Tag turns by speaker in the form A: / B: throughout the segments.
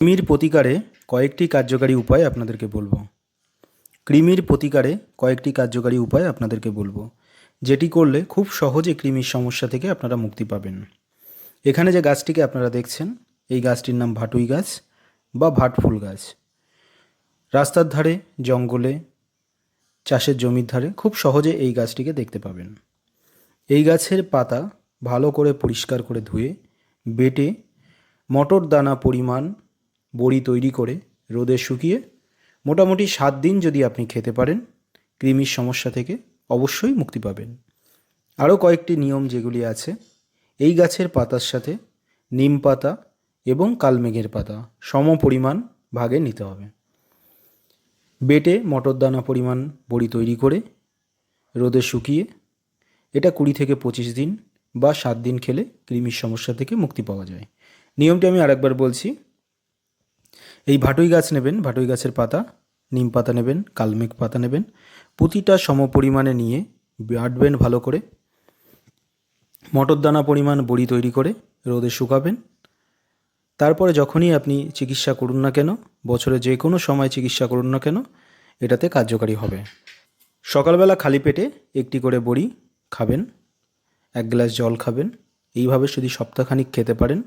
A: কৃমির প্রতিকারে কয়েকটি কার্যকারী উপায় আপনাদেরকে বলব। কৃমির প্রতিকারে কয়েকটি কার্যকারী উপায় আপনাদেরকে বলব, যেটি করলে খুব সহজে কৃমির সমস্যা থেকে আপনারা মুক্তি পাবেন। এখানে যে গাছটিকে আপনারা দেখছেন, এই গাছটির নাম ভাটুই গাছ বা ভাটফুল গাছ। রাস্তার ধারে, জঙ্গলে, চাষের জমির ধারে খুব সহজে এই গাছটিকে দেখতে পাবেন। এই গাছের পাতা ভালো করে পরিষ্কার করে ধুয়ে, বেটে মটর দানা পরিমাণ বড়ি তৈরি করে রোদে শুকিয়ে মোটামুটি সাত দিন যদি আপনি খেতে পারেন, কৃমির সমস্যা থেকে অবশ্যই মুক্তি পাবেন। আরও কয়েকটি নিয়ম যেগুলি আছে, এই গাছের পাতার সাথে নিম পাতা এবং কালমেঘের পাতা সম পরিমাণ ভাগে নিতে হবে। বেটে মটর দানা পরিমাণ বড়ি তৈরি করে রোদে শুকিয়ে এটা কুড়ি থেকে পঁচিশ দিন বা সাত দিন খেলে কৃমির সমস্যা থেকে মুক্তি পাওয়া যায়। নিয়মটি আমি আরেকবার বলছি এই ভাটুই গাছ নেবেন, ভাটুই গাছের পাতা, নিম পাতা নেবেন কালমেঘ পাতা নেবেন, প্রতিটা সম পরিমাণে নিয়ে বাটবেন ভালো করে মটর দানা পরিমাণ বড়ি তৈরি করে রোদে শুকাবেন। তারপরে যখনই আপনি চিকিৎসা করুন না কেন, বছরে যে কোনো সময় চিকিৎসা করুন না কেন, এটাতে কার্যকারী হবে। সকালবেলা খালি পেটে একটি করে বড়ি খাবেন, এক গ্লাস জল খাবেন, এইভাবে যদি সপ্তাহখানিক খেতে পারেন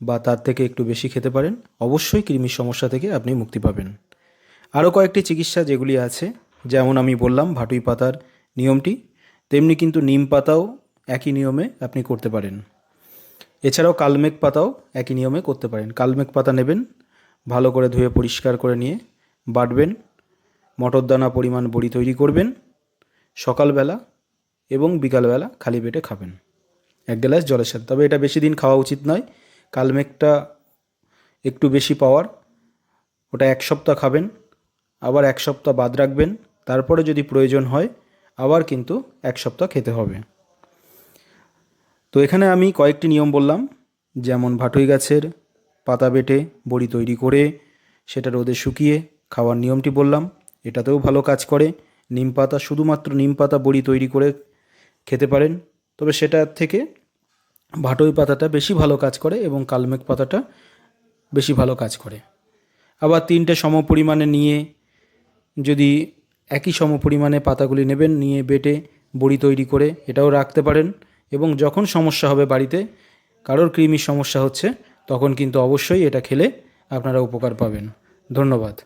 A: বা তার থেকে একটু বেশি খেতে পারেন, অবশ্যই কৃমির সমস্যা থেকে আপনি মুক্তি পাবেন। আরও কয়েকটি চিকিৎসা যেগুলি আছে, যেমন আমি বললাম, ভাটুই পাতার নিয়মটি, তেমনি কিন্তু নিম পাতাও একই নিয়মে আপনি করতে পারেন। এছাড়াও কালমেঘ পাতাও একই নিয়মে করতে পারেন। কালমেঘ পাতা নেবেন, ভালো করে ধুয়ে পরিষ্কার করে নিয়ে বাটবেন মটর দানা পরিমাণ বড়ি তৈরি করবেন, সকালবেলা এবং বিকালবেলা খালি পেটে খাবেন। এক গ্লাস জলের সাথে তবে এটা বেশি দিন খাওয়া উচিত নয় কালমেঘটা একটু বেশি পাওয়ার, ওটা এক সপ্তাহ খাবেন, আবার এক সপ্তাহ বাদ রাখবেন, তারপরে যদি প্রয়োজন হয়, আবার কিন্তু এক সপ্তাহ খেতে হবে। তো এখানে আমি কয়েকটি নিয়ম বললাম, যেমন ভাটুই গাছের পাতা বেটে বড়ি তৈরি করে, সেটা রোদে শুকিয়ে খাওয়ার নিয়মটি বললাম, এটাতেও ভালো কাজ করে। নিম পাতা, শুধুমাত্র নিম পাতা বড়ি তৈরি করে খেতে পারেন, তবে সেটার থেকে ভাটই পাতাটা বেশি ভালো কাজ করে এবং কালমেঘ পাতাটা বেশি ভালো কাজ করে। আবার তিনটে সম পরিমাণে নিয়ে যদি একই সম পরিমাণে পাতাগুলি নেবেন, নিয়ে বেটে বড়ি তৈরি করে এটাও রাখতে পারেন এবং যখন সমস্যা হবে বাড়িতে, কারোর কৃমির সমস্যা হচ্ছে, তখন কিন্তু অবশ্যই এটা খেলে আপনারা উপকার পাবেন। ধন্যবাদ।